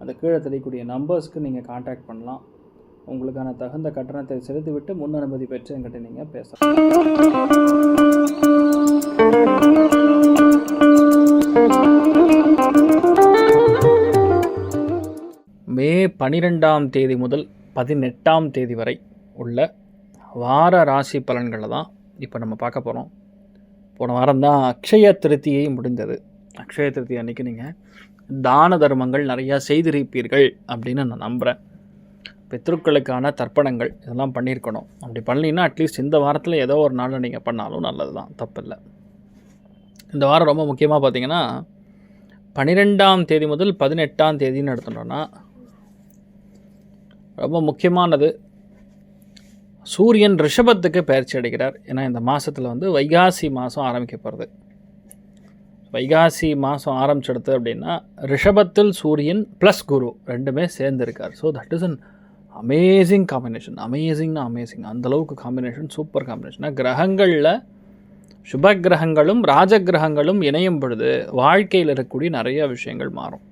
அந்த கீழே தெரியக்கூடிய நம்பர்ஸ்க்கு நீங்கள் காண்டாக்ட் பண்ணலாம். உங்களுக்கான தகுந்த கட்டணத்தை செலுத்திவிட்டு முன் அனுமதி பெற்று என்கிட்ட நீங்கள் பேசலாம். மே பனிரெண்டாம் தேதி முதல் பதினெட்டாம் தேதி வரை உள்ள வார ராசி பலன்களை தான் இப்போ நம்ம பார்க்க போகிறோம் போன வாரம் தான் அக்ஷய திருத்தியை முடிந்தது. அக்ஷய திருத்தி அன்றைக்கி நீங்கள் தான தர்மங்கள் நிறையா செய்திருப்பீர்கள் அப்படின்னு நான் நம்புகிறேன் பித்ருக்களுக்கான தர்ப்பணங்கள் இதெல்லாம் பண்ணியிருக்கணும். அப்படி பண்ணலைன்னா அட்லீஸ்ட் இந்த வாரத்தில் ஏதோ ஒரு நாளில் நீங்கள் பண்ணாலும் நல்லது தான் தப்பில்லை. இந்த வாரம் ரொம்ப முக்கியமாக பார்த்தீங்கன்னா பன்னிரெண்டாம் தேதி முதல் பதினெட்டாம் தேதின்னு எடுத்துட்டோன்னா ரொம்ப முக்கியமானது. சூரியன் ரிஷபத்துக்கு பயிற்சி அடைகிறார் ஏன்னா இந்த மாதத்தில் வந்து வைகாசி மாதம் ஆரம்பிக்கப்படுறது வைகாசி மாதம் ஆரம்பிச்சிடுது அப்படின்னா ரிஷபத்தில் சூரியன் ப்ளஸ் குரு ரெண்டுமே சேர்ந்துருக்கார். So that is an amazing combination அமேசிங்னா amazing அந்தளவுக்கு காம்பினேஷன் சூப்பர் காம்பினேஷனாக கிரகங்களில் சுப கிரகங்களும் ராஜ கிரகங்களும் இணையும் பொழுது வாழ்க்கையில் இருக்கக்கூடிய நிறைய விஷயங்கள் மாறும்.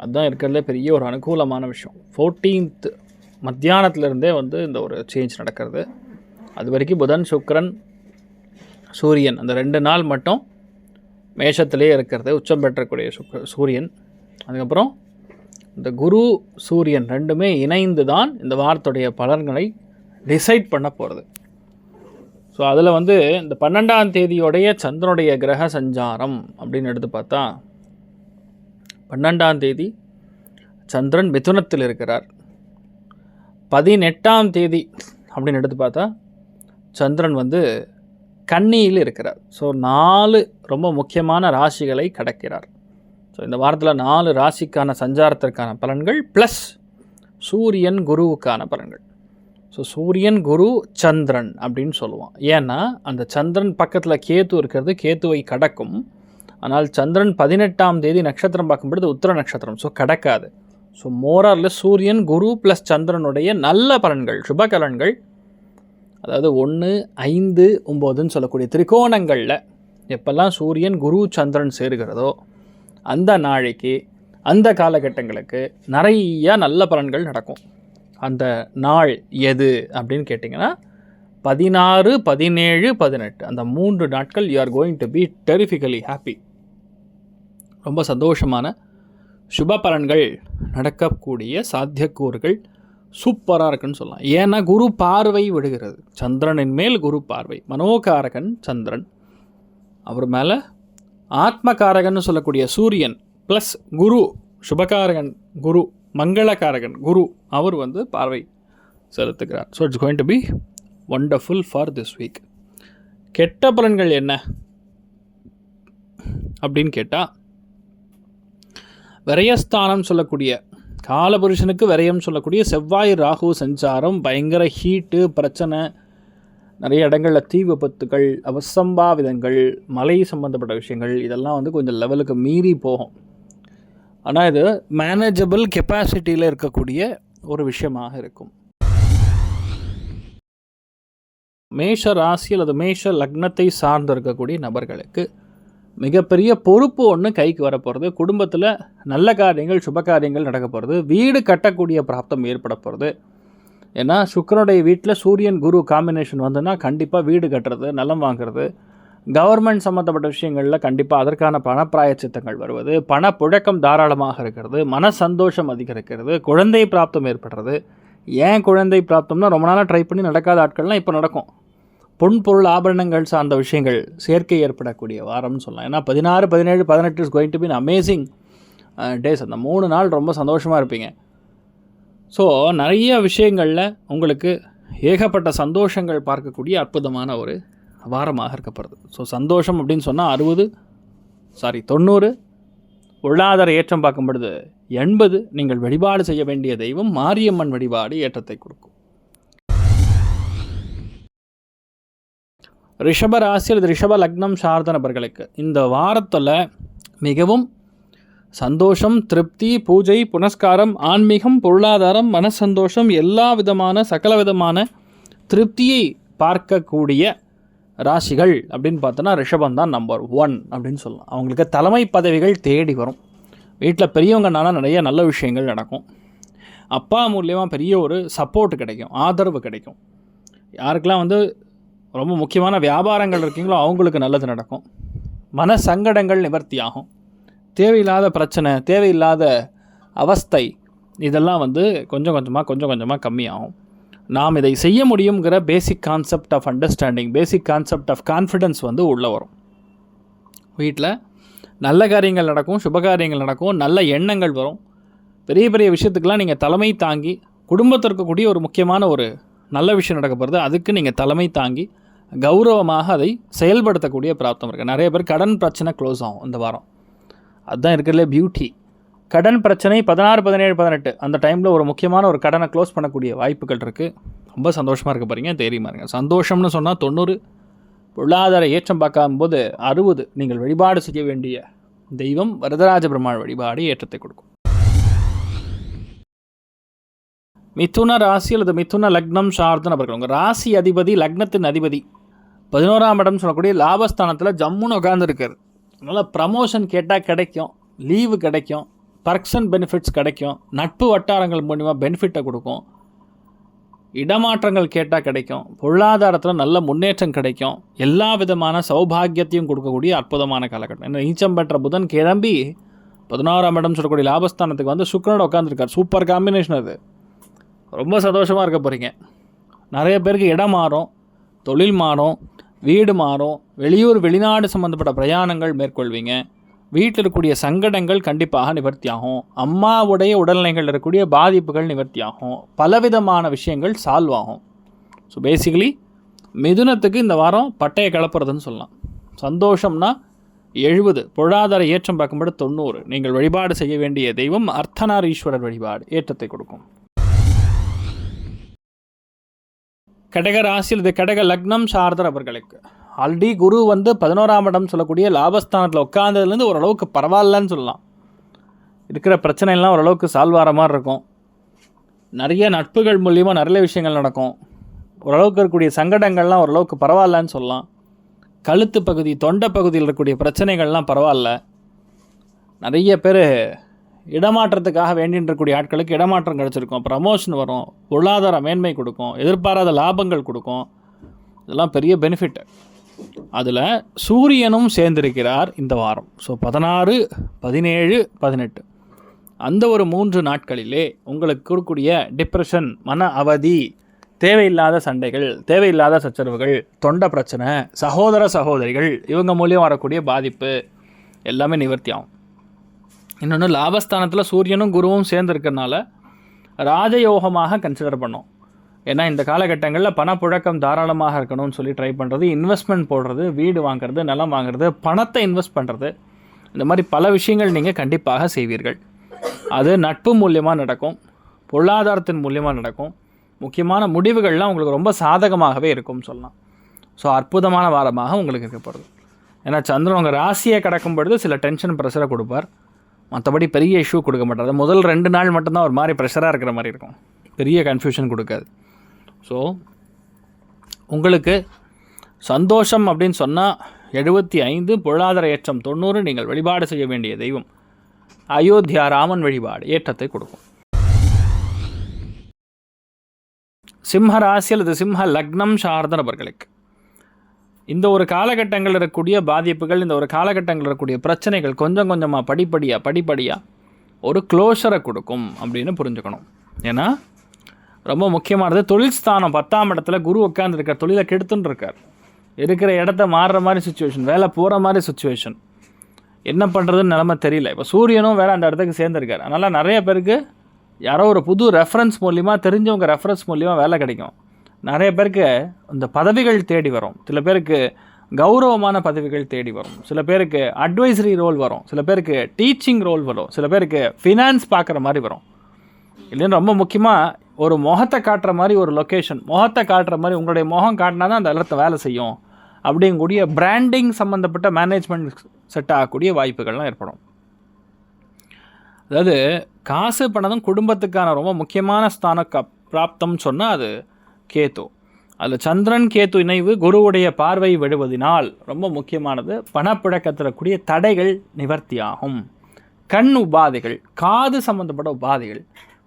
அதுதான் இருக்கிறதுல பெரிய ஒரு அனுகூலமான விஷயம். ஃபோர்டீன்த் மத்தியானத்துலேருந்தே வந்து இந்த ஒரு சேஞ்ச் நடக்கிறது. அது வரைக்கும் புதன் சுக்கரன் சூரியன் அந்த ரெண்டு நாள் மட்டும் மேஷத்திலே இருக்கிறது உச்சம் பெற்றக்கூடிய சுக்க சூரியன். அதுக்கப்புறம் இந்த குரு சூரியன் ரெண்டுமே இணைந்து தான் இந்த வாரத்துடைய பலன்களை டிசைட் பண்ண போகிறது ஸோ அதில் வந்து இந்த பன்னெண்டாம் தேதியோடைய சந்திரனுடைய கிரக சஞ்சாரம் அப்படின்னு எடுத்து பார்த்தா பன்னெண்டாம் தேதி சந்திரன் மிதுனத்தில் இருக்கிறார். பதினெட்டாம் தேதி அப்படின்னு எடுத்து பார்த்தா சந்திரன் வந்து கன்னியில் இருக்கிறார். ஸோ நாலு ரொம்ப முக்கியமான ராசிகளை கடக்கிறார். ஸோ இந்த வாரத்தில் நாலு ராசிக்கான சஞ்சாரத்திற்கான பலன்கள் ப்ளஸ் சூரியன் குருவுக்கான பலன்கள். ஸோ சூரியன் குரு சந்திரன் அப்படின்னு சொல்லுவான் ஏன்னா அந்த சந்திரன் பக்கத்தில் கேத்து இருக்கிறது கேத்துவை கடக்கும். ஆனால் சந்திரன் பதினெட்டாம் தேதி நட்சத்திரம் பார்க்கும்பொழுது உத்தர நட்சத்திரம். ஸோ கடக்காது. ஸோ மோராரில் சூரியன் குரு ப்ளஸ் சந்திரனுடைய நல்ல பலன்கள் சுபகலன்கள் அதாவது ஒன்று ஐந்து ஒம்போதுன்னு சொல்லக்கூடிய திரிகோணங்களில் எப்பெல்லாம் சூரியன் குரு சந்திரன் சேருகிறதோ அந்த நாளைக்கு அந்த காலகட்டங்களுக்கு நிறையா நல்ல பலன்கள் நடக்கும். அந்த நாள் எது அப்படின்னு கேட்டிங்கன்னா பதினாறு பதினேழு பதினெட்டு. அந்த மூன்று நாட்கள் you are going to be terrifically happy ரொம்ப சந்தோஷமான சுப பலன்கள் நடக்கக்கூடிய சாத்தியக்கூறுகள் சூப்பராக இருக்குன்னு சொல்லலாம். ஏன்னா குரு பார்வை விடுகிறது. சந்திரனின் மேல் குரு பார்வை. மனோகாரகன் சந்திரன். அவர் மேலே ஆத்மகாரகன்னு சொல்லக்கூடிய சூரியன் ப்ளஸ் குரு சுபகாரகன் குரு மங்களகாரகன் குரு அவர் வந்து பார்வை செலுத்துகிறார். So it's going to be wonderful for this week கெட்ட பலன்கள் என்ன? அப்படின்னு கேட்டால் விரயஸ்தானம் சொல்லக்கூடிய காலபுருஷனுக்கு விரயம் சொல்லக்கூடிய செவ்வாய் ராகு சஞ்சாரம் பயங்கர ஹீட்டு பிரச்சனை நிறைய இடங்களில் தீ விபத்துகள் அவசம்பாவிதங்கள் மலை சம்மந்தப்பட்ட விஷயங்கள் இதெல்லாம் வந்து கொஞ்சம் லெவலுக்கு மீறி போகும். ஆனால் இது மேனேஜபிள் கெப்பாசிட்டியில் இருக்கக்கூடிய ஒரு விஷயமாக இருக்கும். மேஷ ராசி அல்லது மேஷ லக்னத்தை சார்ந்து இருக்கக்கூடிய நபர்களுக்கு மிகப்பெரிய பொறுப்பு ஒன்று கைக்கு வரப்போகிறது குடும்பத்தில் நல்ல காரியங்கள் சுப காரியங்கள் நடக்க போகிறது வீடு கட்டக்கூடிய பிராப்தம் ஏற்பட போகிறது ஏன்னா சுக்கரனுடைய வீட்டில் சூரியன் குரு காம்பினேஷன் வந்துன்னா கண்டிப்பாக வீடு கட்டுறது நிலம் வாங்குறது கவர்மெண்ட் சம்மந்தப்பட்ட விஷயங்களில் கண்டிப்பாக அதற்கான பணப்பிராயச்சித்தங்கள் வருவது பணப்புழக்கம் தாராளமாக இருக்கிறது மன சந்தோஷம் அதிகரிக்கிறது குழந்தை பிராப்தம் ஏற்படுறது. ஏன் குழந்தை பிராப்தம்னா ரொம்ப நாளாக ட்ரை பண்ணி நடக்காத ஆட்கள்லாம் இப்போ நடக்கும். பொன் பொருள் ஆபரணங்கள் சார்ந்த விஷயங்கள் சேர்க்கை ஏற்படக்கூடிய வாரம்னு சொல்லலாம். ஏன்னா பதினாறு பதினேழு பதினெட்டு is going to be amazing days அந்த மூணு நாள் ரொம்ப சந்தோஷமாக இருப்பீங்க. ஸோ நிறைய விஷயங்களில் உங்களுக்கு ஏகப்பட்ட சந்தோஷங்கள் பார்க்கக்கூடிய அற்புதமான ஒரு வாரமாக இருக்கப்படுது ஸோ சந்தோஷம் அப்படின்னு சொன்னால் அறுபது சாரி தொண்ணூறு பொருளாதார ஏற்றம் பார்க்கும் பொழுது எண்பது நீங்கள் வழிபாடு செய்ய வேண்டிய தெய்வம் மாரியம்மன் வழிபாடு ஏற்றத்தை கொடுக்கும். ரிஷப ராசி அல்லது ரிஷப லக்னம் சார்ந்த நபர்களுக்கு இந்த வாரத்தில் மிகவும் சந்தோஷம் திருப்தி பூஜை புனஸ்காரம் ஆன்மீகம் பொருளாதாரம் மனசந்தோஷம் எல்லா விதமான சகல விதமான திருப்தியை பார்க்கக்கூடிய ராசிகள் அப்படின்னு பார்த்தோன்னா ரிஷபம் தான் நம்பர் ஒன் அப்படின்னு சொல்லலாம். அவங்களுக்கு தலைமை பதவிகள் தேடி வரும். வீட்டில் பெரியவங்கனால நிறைய நல்ல விஷயங்கள் நடக்கும். அப்பா மூலியமாக பெரிய ஒரு சப்போர்ட் கிடைக்கும் ஆதரவு கிடைக்கும். யாருக்கெல்லாம் வந்து ரொம்ப முக்கியமான வியாபாரங்கள் இருக்கீங்களோ அவங்களுக்கு நல்லது நடக்கும். மன சங்கடங்கள் நிவர்த்தி ஆகும் தேவையில்லாத பிரச்சனை தேவையில்லாத அவஸ்தை இதெல்லாம் வந்து கொஞ்சம் கொஞ்சமாக கொஞ்சம் கொஞ்சமாக கம்மியாகும். நாம் இதை செய்ய முடியுங்கிற basic concept of understanding basic concept of confidence வந்து உள்ளே வரும். வீட்டில் நல்ல காரியங்கள் நடக்கும் சுபகாரியங்கள் நடக்கும் நல்ல எண்ணங்கள் வரும். பெரிய பெரிய விஷயத்துக்கெல்லாம் நீங்கள் தலைமை தாங்கி குடும்பத்தில் இருக்கக்கூடிய ஒரு முக்கியமான ஒரு நல்ல விஷயம் நடக்க போகிறது அதுக்கு நீங்கள் தலைமை தாங்கி கௌரவமாக அதை செயல்படுத்தக்கூடிய பிராப்தம் இருக்குது நிறைய பேர் கடன் பிரச்சனை க்ளோஸ் ஆகும் இந்த வாரம். அதுதான் இருக்கிறதுல பியூட்டி கடன் பிரச்சனை பதினாறு பதினேழு பதினெட்டு. அந்த டைமில் ஒரு முக்கியமான ஒரு கடனை க்ளோஸ் பண்ணக்கூடிய வாய்ப்புகள் இருக்குது ரொம்ப சந்தோஷமாக இருக்க பாருங்க தைரியமாக இருங்க. சந்தோஷம்னு சொன்னால் தொண்ணூறு பொருளாதார ஏற்றம் பார்க்கும்போது அறுபது. நீங்கள் வழிபாடு செய்ய வேண்டிய தெய்வம் வரதராஜ பெருமாள் வழிபாடு ஏற்றத்தை கொடுக்கும். மிதுன ராசி அல்லது மிதுன லக்னம் சார்ந்த நபர்கள். உங்கள் ராசி அதிபதி லக்னத்தின் அதிபதி. பதினோராம் இடம் சொல்லக்கூடிய லாபஸ்தானத்தில் ஜம்முன்னு உட்காந்துருக்காரு அதனால் ப்ரமோஷன் கேட்டால் கிடைக்கும் லீவு கிடைக்கும் பர்க்ஷன் பெனிஃபிட்ஸ் கிடைக்கும் நட்பு வட்டாரங்கள் மூலிமா பெனிஃபிட்டை கொடுக்கும். இடமாற்றங்கள் கேட்டால் கிடைக்கும் பொருளாதாரத்தில் நல்ல முன்னேற்றம் கிடைக்கும். எல்லா விதமான சௌபாகியத்தையும் கொடுக்கக்கூடிய அற்புதமான காலகட்டம். ஏன்னா நீச்சம் பெற்ற புதன் கிளம்பி பதினாறாம் இடம் சொல்லக்கூடிய லாபஸ்தானத்துக்கு வந்து சுக்கரனோட உட்காந்துருக்கார் சூப்பர் காம்பினேஷன் அது. ரொம்ப சந்தோஷமாக இருக்க போகிறீங்க நிறைய பேருக்கு இடம் மாறும் தொழில் மாறும் வீடு மாறும் வெளியூர் வெளிநாடு சம்மந்தப்பட்ட பிரயாணங்கள் மேற்கொள்வீங்க. வீட்டில் இருக்கக்கூடிய சங்கடங்கள் கண்டிப்பாக நிவர்த்தியாகும். அம்மாவுடைய உடல்நிலைகள் இருக்கக்கூடிய பாதிப்புகள் நிவர்த்தியாகும். பலவிதமான விஷயங்கள் சால்வ் ஆகும். ஸோ பேசிக்கலி மிதுனத்துக்கு இந்த வாரம் பட்டையை கிளப்புறதுன்னு சொல்லலாம். சந்தோஷம்னா எழுபது பொருளாதார ஏற்றம் பார்க்கும்போது தொண்ணூறு. நீங்கள் வழிபாடு செய்ய வேண்டிய தெய்வம் அர்த்தநாரீஸ்வரர் வழிபாடு ஏற்றத்தை கொடுக்கும். கடக ராசி அல்லது கடக லக்னம் சார்ந்த நபர்களுக்கு. ஆல்ரெடி குரு வந்து பதினோராம் இடம் சொல்லக்கூடிய லாபஸ்தானத்தில் உட்காந்ததுலேருந்து ஓரளவுக்கு பரவாயில்லன்னு சொல்லலாம். இருக்கிற பிரச்சனைலாம் ஓரளவுக்கு சால்வ் ஆகிற மாதிரி இருக்கும். நிறைய நட்புகள் மூலியமாக நிறைய விஷயங்கள் நடக்கும். ஓரளவுக்கு இருக்கக்கூடிய சங்கடங்கள்லாம் ஓரளவுக்கு பரவாயில்லன்னு சொல்லலாம். கழுத்து பகுதி தொண்டை பகுதியில் இருக்கக்கூடிய பிரச்சனைகள்லாம் பரவாயில்ல. நிறைய பேர் இடமாற்றத்துக்காக வேண்டின்றக்கூடிய ஆட்களுக்கு இடமாற்றம் கிடச்சிருக்கும். ப்ரமோஷன் வரும். பொருளாதார மேன்மை கொடுக்கும். எதிர்பாராத லாபங்கள் கொடுக்கும். இதெல்லாம் பெரிய பெனிஃபிட் அதில் சூரியனும் சேர்ந்திருக்கிறார் இந்த வாரம். ஸோ பதினாறு பதினேழு பதினெட்டு. அந்த ஒரு மூன்று நாட்களிலே உங்களுக்கு கொடுக்கூடிய டிப்ரெஷன் மன அவதி தேவையில்லாத சண்டைகள் தேவையில்லாத சச்சரவுகள் தொண்டை பிரச்சனை சகோதர சகோதரிகள் இவங்க மூலியம் வரக்கூடிய பாதிப்பு எல்லாமே நிவர்த்தி ஆகும். இன்னொன்று லாபஸ்தானத்தில் சூரியனும் குருவும் சேர்ந்துருக்கறனால ராஜயோகமாக கன்சிடர் பண்ணோம். ஏன்னா இந்த காலகட்டங்களில் பணப்புழக்கம் தாராளமாக இருக்கணும்னு சொல்லி ட்ரை பண்ணுறது இன்வெஸ்ட்மெண்ட் போடுறது வீடு வாங்குறது நிலம் வாங்குறது பணத்தை இன்வெஸ்ட் பண்ணுறது இந்த மாதிரி பல விஷயங்கள் நீங்கள் கண்டிப்பாக செய்வீர்கள். அது நட்பு மூலியமாக நடக்கும் பொருளாதாரத்தின் மூலியமாக நடக்கும். முக்கியமான முடிவுகள்லாம் உங்களுக்கு ரொம்ப சாதகமாகவே இருக்கும்னு சொல்லலாம். ஸோ அற்புதமான வாரமாக உங்களுக்கு இருக்கப்படுது ஏன்னா சந்திரன் உங்கள் ராசியை கடக்கும் பொழுது சில டென்ஷன் ப்ரெஷரை கொடுப்பார். மற்றபடி பெரிய இஷ்யூ கொடுக்க மாட்டார். முதல் ரெண்டு நாள் மட்டும்தான் ஒரு மாதிரி ப்ரெஷராக இருக்கிற மாதிரி இருக்கும். பெரிய கன்ஃபியூஷன் கொடுக்காது. ஸோ உங்களுக்கு சந்தோஷம் அப்படின்னு சொன்னால் எழுபத்தி ஐந்து பொருளாதார ஏற்றம் தொண்ணூறு நீங்கள் வழிபாடு செய்ய வேண்டிய தெய்வம். அயோத்தியா ராமன் வழிபாடு ஏற்றத்தை கொடுக்கும். சிம்ம ராசி அல்லது சிம்ம லக்னம் சார்ந்த நபர்களுக்கு இந்த ஒரு காலகட்டங்களில் இருக்கக்கூடிய பாதிப்புகள் இந்த ஒரு காலகட்டங்களில் இருக்கக்கூடிய பிரச்சனைகள் கொஞ்சம் கொஞ்சமாக படிப்படியாக படிப்படியாக ஒரு க்ளோஷரை கொடுக்கும் அப்படின்னு புரிஞ்சுக்கணும். ஏன்னா ரொம்ப முக்கியமானது தொழில் ஸ்தானம். பத்தாம் இடத்துல குரு உட்காந்துருக்கார் தொழிலை கெடுத்துன்னு இருக்கார் இருக்கிற இடத்த மாறுற மாதிரி சுச்சுவேஷன் வேலை போகிற மாதிரி சுச்சுவேஷன் என்ன பண்ணுறதுன்னு நிலமை தெரியல. இப்போ சூரியனும் வேறு அந்த இடத்துக்கு சேர்ந்துருக்கார். அதனால் நிறைய பேருக்கு யாரோ ஒரு புது ரெஃபரன்ஸ் மூலிமா தெரிஞ்சவங்க ரெஃபரன்ஸ் மூலிமா வேலை கிடைக்கும். நிறைய பேருக்கு இந்த பதவிகள் தேடி வரும். சில பேருக்கு கௌரவமான பதவிகள் தேடி வரும். சில பேருக்கு அட்வைசரி ரோல் வரும். சில பேருக்கு டீச்சிங் ரோல் வரும். சில பேருக்கு ஃபினான்ஸ் பார்க்குற மாதிரி வரும். இல்லைன்னு ரொம்ப முக்கியமாக ஒரு முகத்தை காட்டுற மாதிரி ஒரு லொக்கேஷன் முகத்தை காட்டுற மாதிரி உங்களுடைய முகம் காட்டினா தான் அந்த இடத்த வேலை செய்யும். அப்படிங்கக்கூடிய பிராண்டிங் சம்மந்தப்பட்ட மேனேஜ்மெண்ட் செட் ஆகக்கூடிய வாய்ப்புகள்லாம் ஏற்படும். அதாவது காசு பண்ணதும் குடும்பத்துக்கான ரொம்ப முக்கியமான ஸ்தான க பிராப்தம் சொன்னால் அது கேத்து அதில் சந்திரன் கேத்து இணைவு குருவுடைய பார்வை விடுவதினால் ரொம்ப முக்கியமானது பணப்புழக்கத்தில் கூடிய தடைகள் நிவர்த்தியாகும். கண் உபாதைகள் காது சம்மந்தப்பட்ட உபாதைகள்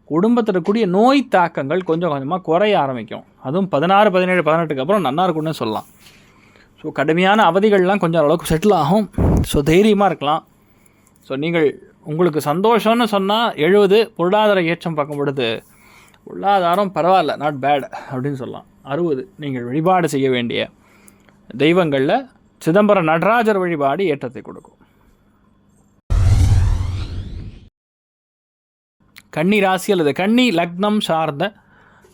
குடும்பத்தில் கூடிய நோய் தாக்கங்கள் கொஞ்சம் கொஞ்சமாக குறைய ஆரம்பிக்கும். அதுவும் பதினாறு பதினேழு பதினெட்டுக்கு அப்புறம் நல்லா இருக்கும்னு சொல்லலாம். ஸோ கடுமையான அவதிகள்லாம் கொஞ்சம் அளவுக்கு செட்டில் ஆகும். ஸோ தைரியமாக இருக்கலாம். ஸோ நீங்கள் உங்களுக்கு சந்தோஷம்னு சொன்னால் எழுபது பொருளாதார ஏற்றம் பார்க்கும் பொழுது பொருளாதாரம் பரவாயில்ல நாட் பேட் அப்படின்னு சொல்லலாம். அறுபது நீங்கள் வழிபாடு செய்ய வேண்டிய தெய்வங்களில் சிதம்பரம் நடராஜர் வழிபாடு ஏற்றத்தை கொடுக்கும். கன்னி ராசி அல்லது கன்னி லக்னம் சார்ந்த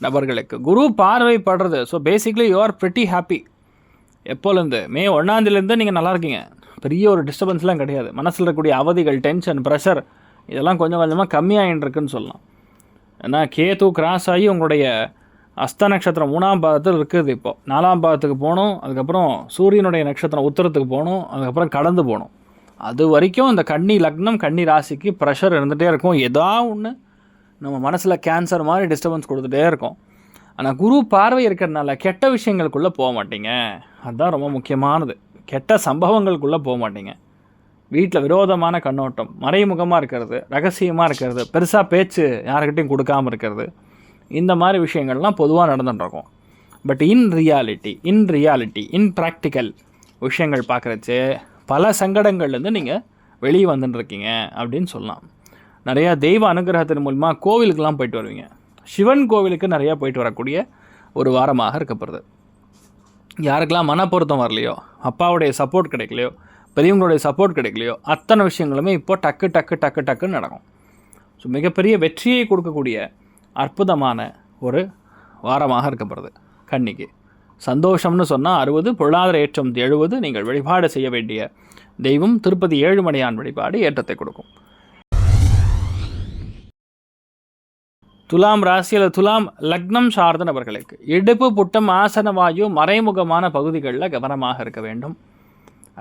நபர்களுக்கு குரு பார்வைப்படுறது. So basically you are pretty happy எப்போலேருந்து? மே ஒன்றாந்தேதிலேருந்து நீங்கள் நல்லா இருக்கீங்க. பெரிய ஒரு டிஸ்டர்பன்ஸ்லாம் கிடையாது. மனசில் இருக்கக்கூடிய அவதிகள் டென்ஷன் ப்ரெஷர் இதெல்லாம் கொஞ்சம் கொஞ்சமாக கம்மியாகிட்டு இருக்குன்னு சொல்லலாம். ஏன்னா கேது கிராஸ் ஆகி உங்களுடைய அஸ்த நட்சத்திரம் மூணாம் பாதத்தில் இருக்குது இப்போ. நாலாம் பாதத்துக்கு போகணும் அதுக்கப்புறம் சூரியனுடைய நட்சத்திரம் உத்தரத்துக்கு போகணும் அதுக்கப்புறம் கடந்து போகணும். அது வரைக்கும் இந்த கன்னி லக்னம் கன்னி ராசிக்கு ப்ரெஷர் இருந்துகிட்டே இருக்கும். ஏதா ஒன்று நம்ம மனசில் கேன்சர் மாதிரி டிஸ்டர்பன்ஸ் கொடுத்துட்டே இருக்கும். ஆனால் குரு பார்வை இருக்கிறதுனால கெட்ட விஷயங்களுக்குள்ளே போக மாட்டீங்க. அதுதான் ரொம்ப முக்கியமானது. கெட்ட சம்பவங்களுக்குள்ளே போக மாட்டீங்க. வீட்டில் விரோதமான கண்ணோட்டம் மறைமுகமாக இருக்கிறது ரகசியமாக இருக்கிறது பெருசாக பேச்சு யாருக்கிட்டையும் கொடுக்காம இருக்கிறது. இந்த மாதிரி விஷயங்கள்லாம் பொதுவாக நடந்துட்டு but in reality in reality in practical விஷயங்கள் பார்க்குறச்சு பல சங்கடங்கள்லேருந்து நீங்கள் வெளியே வந்துட்டுருக்கீங்க அப்படின்னு சொல்லலாம். நிறையா தெய்வ அனுகிரகத்தின் மூலிமா கோவிலுக்கெலாம் போயிட்டு வருவீங்க. சிவன் கோவிலுக்கு நிறையா போயிட்டு வரக்கூடிய ஒரு வாரமாக இருக்கப்படுது யாருக்கெல்லாம் மனப்பொருத்தம் வரலையோ அப்பாவுடைய சப்போர்ட் கிடைக்கலையோ பெரியவங்களுடைய சப்போர்ட் கிடைக்கலையோ அத்தனை விஷயங்களுமே இப்போ டக்கு டக்கு டக்கு டக்குன்னு நடக்கும். ஸோ மிகப்பெரிய வெற்றியை கொடுக்கக்கூடிய அற்புதமான ஒரு வாரமாக இருக்கப்படுது கன்னிக்கு. சந்தோஷம்னு சொன்னால் அறுபது பொருளாதார ஏற்றம் எழுபது நீங்கள் வழிபாடு செய்ய வேண்டிய தெய்வம் திருப்பதி ஏழுமலையான் வழிபாடு ஏற்றத்தை கொடுக்கும். துலாம் ராசி அல்லது துலாம் லக்னம் சார்ந்த நபர்களுக்கு இடுப்பு புட்டம் ஆசன வாயு மறைமுகமான பகுதிகளில் கவனமாக இருக்க வேண்டும்.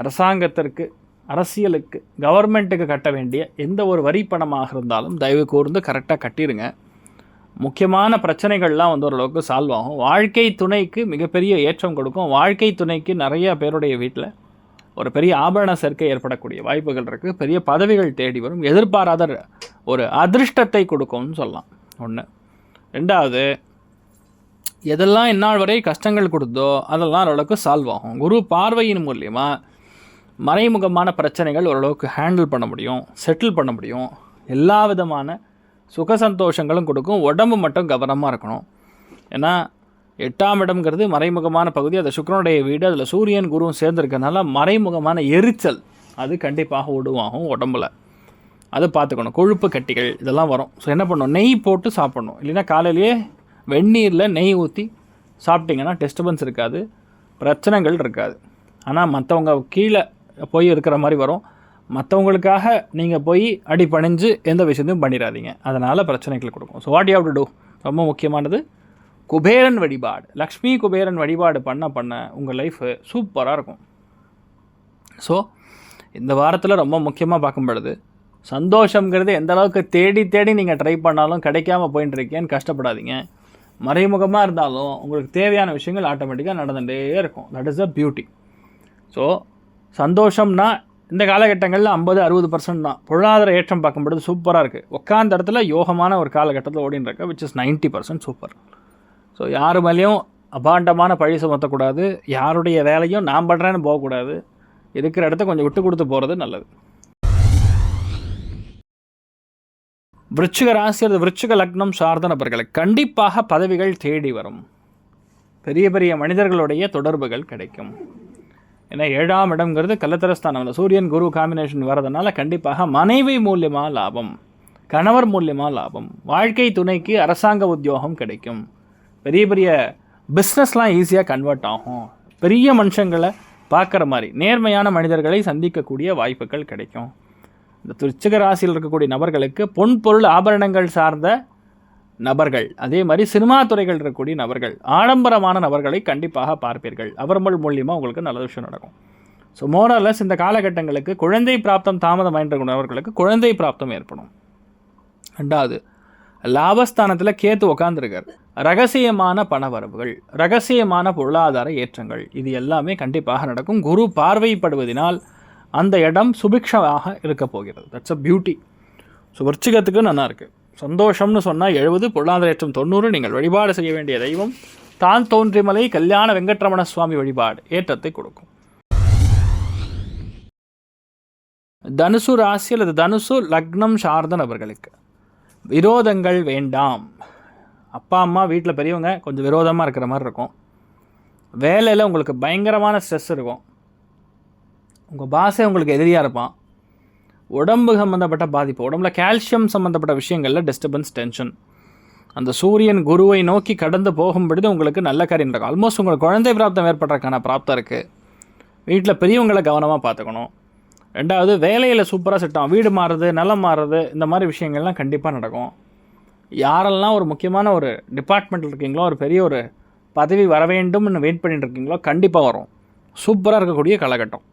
அரசாங்கத்திற்கு அரசியலுக்கு கவர்மெண்ட்டுக்கு கட்ட வேண்டிய எந்த ஒரு வரி பணமாக இருந்தாலும் தயவு கூர்ந்து கரெக்டாக கட்டிடுங்க முக்கியமான பிரச்சனைகள்லாம் வந்து ஓரளவுக்கு சால்வ் ஆகும். வாழ்க்கை துணைக்கு மிகப்பெரிய ஏற்றம் கொடுக்கும். வாழ்க்கை துணைக்கு நிறைய பேருடைய வீட்டில் ஒரு பெரிய ஆபரண சேர்க்கை ஏற்படக்கூடிய வாய்ப்புகள் இருக்குது பெரிய பதவிகள் தேடி வரும். எதிர்பாராத ஒரு அதிர்ஷ்டத்தை கொடுக்கும்னு சொல்லலாம். ஒன்று ரெண்டாவது எதெல்லாம் இந்நாள் வரை கஷ்டங்கள் கொடுத்தோ அதெல்லாம் ஓரளவுக்கு சால்வ் ஆகும். குரு பார்வையின் மூலியமாக மறைமுகமான பிரச்சனைகள் ஓரளவுக்கு ஹேண்டில் பண்ண முடியும் செட்டில் பண்ண முடியும். எல்லா விதமான சுக சந்தோஷங்களும் கொடுக்கும். உடம்பு மட்டும் கவனமாக இருக்கணும். ஏன்னா எட்டாம் இடம்ங்கிறது மறைமுகமான பகுதி. அது சுக்கரனுடைய வீடு. அதில் சூரியன் குருவும் சேர்ந்துருக்கனால மறைமுகமான எரிச்சல் அது கண்டிப்பாக உடுவாகும் உடம்புல. அது பார்த்துக்கணும். கொழுப்பு கட்டிகள் இதெல்லாம் வரும். ஸோ என்ன பண்ணணும் நெய் போட்டு சாப்பிடணும். இல்லைன்னா காலையிலேயே வெந்நீரில் நெய் ஊற்றி சாப்பிட்டிங்கன்னா டிஸ்டர்பன்ஸ் இருக்காது. பிரச்சனைகள் இருக்காது. ஆனால் மற்றவங்க கீழே போய் இருக்கிற மாதிரி வரும். மற்றவங்களுக்காக நீங்கள் போய் அடிப்பணிஞ்சு எந்த விஷயத்தையும் பண்ணிடாதீங்க. அதனால் பிரச்சனைகள் கொடுக்கும். So what you to do ரொம்ப முக்கியமானது குபேரன் வழிபாடு. லக்ஷ்மி குபேரன் வழிபாடு பண்ண பண்ண உங்கள் லைஃபு சூப்பராக இருக்கும். ஸோ இந்த வாரத்தில் ரொம்ப முக்கியமாக பார்க்கும் பொழுது சந்தோஷங்கிறது எந்த அளவுக்கு தேடி தேடி நீங்கள் ட்ரை பண்ணாலும் கிடைக்காம போயின்னு இருக்கேன்னு கஷ்டப்படாதீங்க. மறைமுகமாக இருந்தாலும் உங்களுக்கு தேவையான விஷயங்கள் ஆட்டோமேட்டிக்காக நடந்துகிட்டே இருக்கும். That is a beauty so சந்தோஷம்னா இந்த காலகட்டங்களில் ஐம்பது அறுபது பர்சன்ட் தான். பொருளாதார ஏற்றம் பார்க்கும்பொழுது சூப்பராக இருக்குது உட்காந்த இடத்துல யோகமான ஒரு காலகட்டத்தில் ஓடின்னு இருக்க which is ninety percent super so யார் மேலேயும் அபாண்டமான பழி சுமத்தக்கூடாது. யாருடைய வேலையும் நான் பண்ணுறேன்னு போகக்கூடாது. இருக்கிற இடத்த கொஞ்சம் விட்டு கொடுத்து போகிறது நல்லது. விருச்சிக ராசி அல்லது விருச்சிக லக்னம் சார்ந்த நபர்களை கண்டிப்பாக பதவிகள் தேடி வரும். பெரிய பெரிய மனிதர்களுடைய தொடர்புகள் கிடைக்கும். ஏன்னா ஏழாம் இடம்ங்கிறது கள்ளத்தரஸ்தானம். சூரியன் குரு காம்பினேஷன் வரதுனால கண்டிப்பாக மனைவி மூலியமாக லாபம் கணவர் மூலியமாக லாபம் வாழ்க்கை துணைக்கு அரசாங்க உத்தியோகம் கிடைக்கும். பெரிய பெரிய பிஸ்னஸ்லாம் ஈஸியாக கன்வெர்ட் ஆகும். பெரிய மனுஷங்களை பார்க்குற மாதிரி நேர்மையான மனிதர்களை சந்திக்கக்கூடிய வாய்ப்புகள் கிடைக்கும். இந்த விருச்சிக ராசியில் இருக்கக்கூடிய நபர்களுக்கு பொன் பொருள் ஆபரணங்கள் சார்ந்த நபர்கள். அதே மாதிரி சினிமா துறைகள் இருக்கக்கூடிய நபர்கள். ஆடம்பரமான நபர்களை கண்டிப்பாக பார்ப்பீர்கள். அவர்கள் மூலியமாக உங்களுக்கு நல்ல விஷயம் நடக்கும். ஸோ மோரலஸ் இந்த காலகட்டங்களுக்கு குழந்தை பிராப்தம் தாமதம் நபர்களுக்கு குழந்தை பிராப்தம் ஏற்படும். ரெண்டாவது லாபஸ்தானத்தில் கேத்து உக்காந்துருக்கார். ரகசியமான பணவரவுகள் ரகசியமான பொருளாதார ஏற்றங்கள் இது எல்லாமே கண்டிப்பாக நடக்கும். குரு பார்வைப்படுவதனால் அந்த இடம் சுபிக்ஷமாக இருக்க போகிறது. தட்ஸ் அ பியூட்டி ஸோ விருச்சிகத்துக்கு நல்லா இருக்குது சந்தோஷம்னு சொன்னால் எழுபது பொருளாதார ஏற்றம் தொண்ணூறு நீங்கள் வழிபாடு செய்ய வேண்டிய தெய்வம். தான் தோன்றிமலை கல்யாண வெங்கட்ரமண சுவாமி வழிபாடு ஏற்றத்தை கொடுக்கும். தனுசு ராசி அல்லது தனுசு லக்னம் சார்ந்த நபர்களுக்கு. விரோதங்கள் வேண்டாம். அப்பா அம்மா வீட்டில் பெரியவங்க கொஞ்சம் விரோதமாக இருக்கிற மாதிரி இருக்கும். வேலையில் உங்களுக்கு பயங்கரமான ஸ்ட்ரெஸ் இருக்கும். உங்கள் பாஸே உங்களுக்கு எதிரியாக இருப்பான். உடம்பு சம்மந்தப்பட்ட பாதிப்பு உடம்புல கால்சியம் சம்மந்தப்பட்ட விஷயங்களில் டிஸ்டர்பன்ஸ் டென்ஷன் அந்த சூரியன் குருவை நோக்கி கடந்து போகும் பொழுது உங்களுக்கு நல்ல காரியம் இருக்கும் ஆல்மோஸ்ட் உங்களுக்கு குழந்தை பிராப்தம் ஏற்படுறதுக்கான பிராப்தம் இருக்குது வீட்டில் பெரியவங்களை கவனமாக பார்த்துக்கணும். ரெண்டாவது வேலையில் சூப்பராக செட் வீடு மாறுறது நிலம் மாறுறது இந்த மாதிரி விஷயங்கள்லாம் கண்டிப்பாக நடக்கும். யாரெல்லாம் ஒரு முக்கியமான ஒரு டிபார்ட்மெண்ட்டில் இருக்கீங்களோ ஒரு பெரிய ஒரு பதவி வர வேண்டும்னு வெயிட் பண்ணிட்டு இருக்கீங்களோ கண்டிப்பாக வரும். சூப்பராக இருக்கக்கூடிய காலகட்டம்.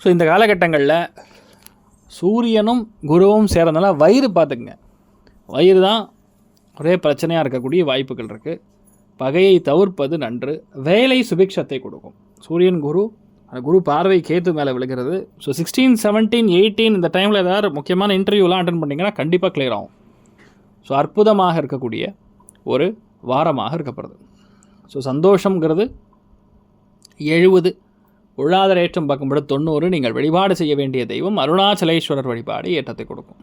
ஸோ இந்த காலகட்டங்களில் சூரியனும் குருவும் சேர்றதுனால வயிறு பார்த்துக்குங்க. வயிறு தான் ஒரே பிரச்சனையாக இருக்கக்கூடிய வாய்ப்புகள் இருக்குது பகையை தவிர்ப்பது நன்று. வேலை சுபிக்ஷத்தை கொடுக்கும். சூரியன் குரு அந்த குரு பார்வை கேத்து மேலே விழுகிறது. ஸோ சிக்ஸ்டீன் செவன்டீன் எயிட்டீன் இந்த டைமில் ஏதாவது முக்கியமான இன்டர்வியூலாம் அட்டன் பண்ணிங்கன்னா கண்டிப்பாக கிளியர் ஆகும். ஸோ அற்புதமாக இருக்கக்கூடிய ஒரு வாரமாக இருக்கப்படுது ஸோ சந்தோஷங்கிறது எழுபது பொருளாதார ஏற்றம் பார்க்கும்போது தொண்ணூறு நீங்கள் வழிபாடு செய்ய வேண்டிய தெய்வம் அருணாச்சலேஸ்வரர் வழிபாடு ஏற்றத்தை கொடுக்கும்.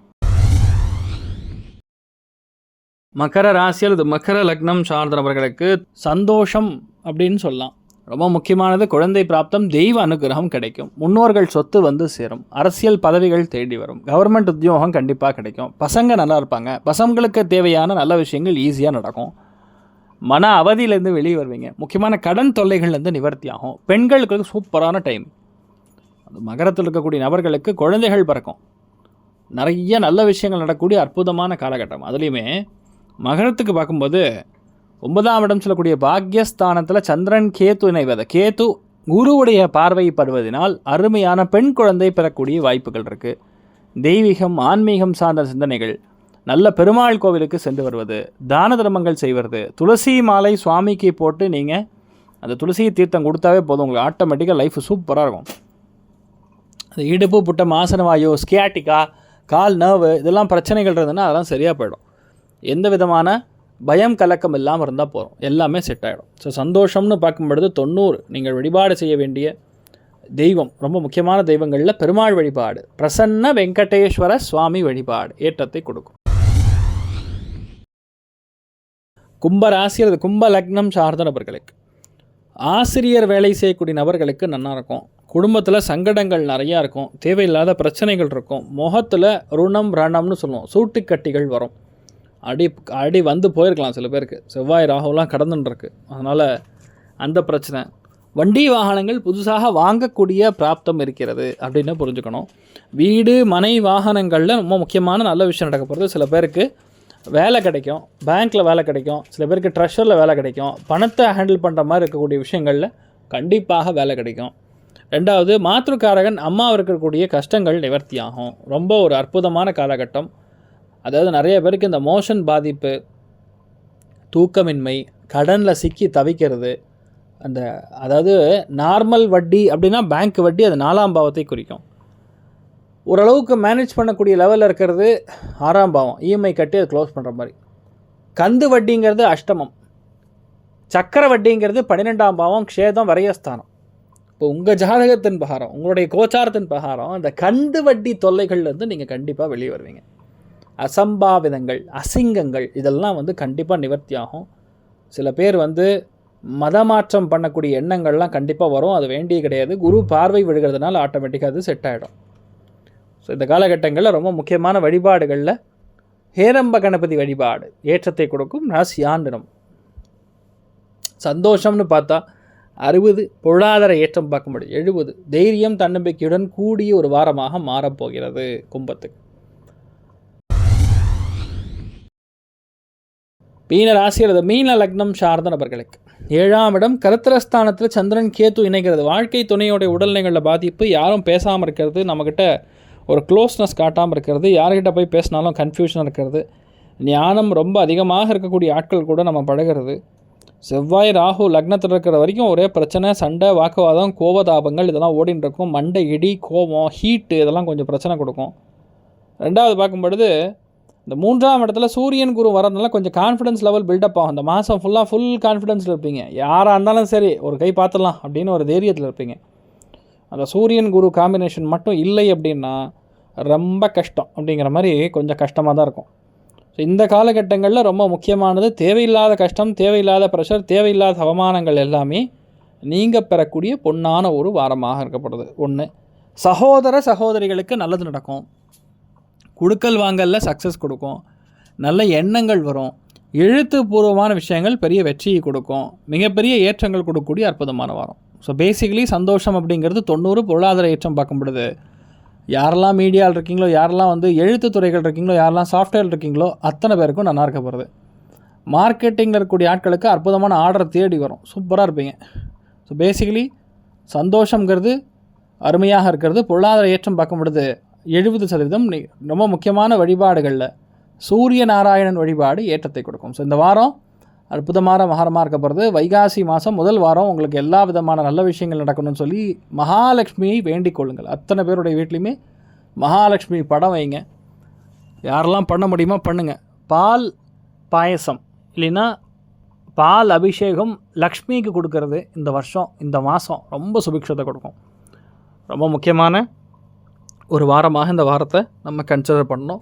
மகர ராசி அல்லது மகர லக்னம் சார்ந்தவர்களுக்கு சந்தோஷம் அப்படின்னு சொல்லலாம். ரொம்ப முக்கியமானது குழந்தை பிராப்தம் தெய்வ அனுகிரகம் கிடைக்கும். முன்னோர்கள் சொத்து வந்து சேரும். அரசியல் பதவிகள் தேடி வரும். கவர்மெண்ட் உத்தியோகம் கண்டிப்பாக கிடைக்கும். பசங்க நல்லா இருப்பாங்க. பசங்களுக்கு தேவையான நல்ல விஷயங்கள் ஈஸியாக நடக்கும். மன அவதியிலேருந்து வெளியே வருவீங்க. முக்கியமான கடன் தொல்லைகள்லேருந்து நிவர்த்தி ஆகும். பெண்களுக்கு சூப்பரான டைம். அந்த மகரத்தில் இருக்கக்கூடிய நபர்களுக்கு குழந்தைகள் பிறக்கும். நிறைய நல்ல விஷயங்கள் நடக்கக்கூடிய அற்புதமான காலகட்டம். அதுலேயுமே மகரத்துக்கு பார்க்கும்போது ஒன்பதாம் இடம் சொல்லக்கூடிய பாக்யஸ்தானத்தில் சந்திரன் கேத்து இணைவது. கேத்து குருவுடைய பார்வைப்படுவதனால் அருமையான பெண் குழந்தை பெறக்கூடிய வாய்ப்புகள் இருக்குது தெய்வீகம் ஆன்மீகம் சார்ந்த சிந்தனைகள் நல்ல பெருமாள் கோவிலுக்கு சென்று வருவது தான தர்மங்கள் செய்வது துளசி மாலை சுவாமிக்கு போட்டு நீங்கள் அந்த துளசி தீர்த்தம் கொடுத்தாவே போதும். உங்களுக்கு ஆட்டோமேட்டிக்காக லைஃப் சூப்பராக இருக்கும். அது இடுப்பு புட்ட மாசனவாயு ஸ்கியாட்டிக்கா கால் நர்வு இதெல்லாம் பிரச்சனைகள் இருந்ததுன்னா அதெல்லாம் சரியாக போயிடும். எந்த விதமான பயம் கலக்கம் இல்லாமல் இருந்தால் போகிறோம் எல்லாமே செட் ஆகிடும் ஸோ சந்தோஷம்னு பார்க்கும்பொழுது தொண்ணூறு நீங்கள் வழிபாடு செய்ய வேண்டிய தெய்வம் ரொம்ப முக்கியமான தெய்வங்களில் பெருமாள் வழிபாடு பிரசன்ன வெங்கடேஸ்வர சுவாமி வழிபாடு ஏற்றத்தை கொடுக்கும். கும்பராசி அல்லது கும்ப லக்னம் சார்ந்த நபர்களுக்கு. ஆசிரியர் வேலை செய்யக்கூடிய நபர்களுக்கு நல்லா இருக்கும். குடும்பத்தில் சங்கடங்கள் நிறையா இருக்கும். தேவையில்லாத பிரச்சனைகள் இருக்கும். முகத்தில் ருணம் ரணம்னு சொல்லுவோம். சூட்டுக்கட்டிகள் வரும். அடி அடி வந்து போயிருக்கலாம் சில பேருக்கு. செவ்வாய் ராகுலாம் கடந்துருக்கு அதனால் அந்த பிரச்சனை. வண்டி வாகனங்கள் புதுசாக வாங்கக்கூடிய பிராப்தம் இருக்கிறது அப்படின்னு புரிஞ்சுக்கணும். வீடு மனை வாகனங்களில் ரொம்ப முக்கியமான நல்ல விஷயம் நடக்க போகிறது சில பேருக்கு வேலை கிடைக்கும் பேங்க்கில் வேலை கிடைக்கும் சில பேருக்கு ட்ரெஷரில் வேலை கிடைக்கும் பணத்தை ஹேண்டில் பண்ணுற மாதிரி இருக்கக்கூடிய விஷயங்களில் கண்டிப்பாக வேலை கிடைக்கும். ரெண்டாவது மாற்றுக்காரகன் அம்மா இருக்கக்கூடிய கஷ்டங்கள் நிவர்த்தி ஆகும் ரொம்ப ஒரு அற்புதமான காலகட்டம். அதாவது நிறைய பேருக்கு இந்த மோஷன் பாதிப்பு தூக்கமின்மை கடனில் சிக்கி தவிக்கிறது அந்த அதாவது நார்மல் வட்டி அப்படின்னா பேங்க் வட்டி அது நாலாம் பாவத்தை குறிக்கும். ஓரளவுக்கு மேனேஜ் பண்ணக்கூடிய லெவலில் இருக்கிறது ஆறாம் பாவம். இஎம்ஐ கட்டி அதை க்ளோஸ் பண்ணுற மாதிரி. கந்து வட்டிங்கிறது அஷ்டமம். சக்கர வட்டிங்கிறது பன்னிரெண்டாம் பாவம் க்ஷேதம் வரையஸ்தானம். இப்போ உங்கள் ஜாதகத்தின் பகாரம் உங்களுடைய கோச்சாரத்தின் பகாரம் அந்த கந்து வட்டி தொல்லைகள்லேருந்து நீங்கள் கண்டிப்பாக வெளியே வருவீங்க. அசம்பாவிதங்கள் அசிங்கங்கள் இதெல்லாம் வந்து கண்டிப்பாக நிவர்த்தி ஆகும். சில பேர் வந்து மதமாற்றம் பண்ணக்கூடிய எண்ணங்கள்லாம் கண்டிப்பாக வரும். அது வேண்டிய கிடையாது. குரு பார்வை விழுகிறதுனால ஆட்டோமேட்டிக்காக அது செட் ஆகிடும் ஸோ இந்த காலகட்டங்களில் ரொம்ப முக்கியமான வழிபாடுகளில் ஹேரம்ப கணபதி வழிபாடு ஏற்றத்தை கொடுக்கும் ராசி ஆண்டனம். சந்தோஷம்னு பார்த்தா அறுபது பொருளாதார ஏற்றம் பார்க்க முடியும் எழுபது தைரியம் தன்னம்பிக்கையுடன் கூடிய ஒரு வாரமாக மாறப்போகிறது கும்பத்துக்கு. மீன ராசி அல்லது மீன லக்னம் சார்ந்த நபர்களுக்கு. ஏழாம் இடம் கருத்திரஸ்தானத்தில் சந்திரன் கேத்து இணைகிறது. வாழ்க்கை துணையோடைய உடல்நிலைகளில் பாதிப்பு யாரும் பேசாமல் இருக்கிறது நம்மக்கிட்ட ஒரு க்ளோஸ்னஸ் காட்டாமல் இருக்கிறது யார்கிட்ட போய் பேசினாலும் கன்ஃபியூஷன் இருக்கிறது. ஞானம் ரொம்ப அதிகமாக இருக்கக்கூடிய ஆட்கள் கூட நம்ம பழகிறது. செவ்வாய் ராகு லக்னத்தில் இருக்கிற வரைக்கும் ஒரே பிரச்சனை சண்டை வாக்குவாதம் கோபதாபங்கள் இதெல்லாம் ஓடின்னு இருக்கும் மண்டை இடி கோபம் ஹீட்டு இதெல்லாம் கொஞ்சம் பிரச்சனை கொடுக்கும். ரெண்டாவது பார்க்கும் பொழுது இந்த மூன்றாம் இடத்துல சூரியன் குரு வரதுனால கொஞ்சம் கான்ஃபிடன்ஸ் லெவல் பில்டப் ஆகும். இந்த மாதம் ஃபுல்லாக ஃபுல் கான்ஃபிடென்ஸில் இருப்பீங்க. யாராக இருந்தாலும் சரி ஒரு கை பார்த்துடலாம் அப்படின்னு ஒரு தைரியத்தில் இருப்பீங்க. அந்த சூரியன் குரு காம்பினேஷன் மட்டும் இல்லை அப்படின்னா ரொம்ப கஷ்டம் அப்படிங்கிற மாதிரி கொஞ்சம் கஷ்டமாக தான் இருக்கும். ஸோ இந்த காலகட்டங்களில் ரொம்ப முக்கியமானது தேவையில்லாத கஷ்டம் தேவையில்லாத ப்ரெஷர் தேவையில்லாத அவமானங்கள் எல்லாமே நீங்கள் பெறக்கூடிய பொன்னான ஒரு வாரமாக இருக்கப்படுது ஒன்று சகோதர சகோதரிகளுக்கு நல்லது நடக்கும். குடுக்கல் வாங்கலில் சக்ஸஸ் கொடுக்கும். நல்ல எண்ணங்கள் வரும். எழுத்துப்பூர்வமான விஷயங்கள் பெரிய வெற்றியை கொடுக்கும். மிகப்பெரிய ஏற்றங்கள் கொடுக்கக்கூடிய அற்புதமான வாரம். ஸோ பேசிக்கலி சந்தோஷம் அப்படிங்கிறது தொண்ணூறு பொருளாதார ஏற்றம் பார்க்கும் பொழுது யாரெல்லாம் மீடியாவில் இருக்கீங்களோ யாரெல்லாம் வந்து எழுத்து துறைகள் இருக்கீங்களோ யாரெல்லாம் சாஃப்ட்வேர் இருக்கீங்களோ அத்தனை பேருக்கும் நல்லா இருக்க போகிறது மார்க்கெட்டிங்கில் இருக்கக்கூடிய ஆட்களுக்கு அற்புதமான ஆர்டர் தேடி வரும். சூப்பராக இருப்பீங்க. ஸோ பேசிக்கலி சந்தோஷங்கிறது அருமையாக இருக்கிறது. பொருளாதார ஏற்றம் பார்க்கும் பொழுது எழுபது சதவீதம் ரொம்ப முக்கியமான வழிபாடுகளில் சூரிய நாராயணன் வழிபாடு ஏற்றத்தை கொடுக்கும். ஸோ இந்த வாரம் அற்புதமான மகாரமாக இருக்க போகிறது வைகாசி மாதம் முதல் வாரம் உங்களுக்கு எல்லா விதமான நல்ல விஷயங்கள் நடக்கணும்னு சொல்லி மகாலட்சுமியை வேண்டிக் கொள்ளுங்கள். அத்தனை பேருடைய வீட்லேயுமே மகாலட்சுமி படம் வைங்க. யாரெல்லாம் பண்ண முடியுமோ பண்ணுங்கள் பால் பாயசம் இல்லைன்னா பால் அபிஷேகம் லக்ஷ்மிக்கு கொடுக்கறது இந்த வருஷம் இந்த மாதம் ரொம்ப சுபிக்ஷத்தை கொடுக்கும். ரொம்ப முக்கியமான ஒரு வாரமாக இந்த வாரத்தை நம்ம கன்சிடர் பண்ணோம்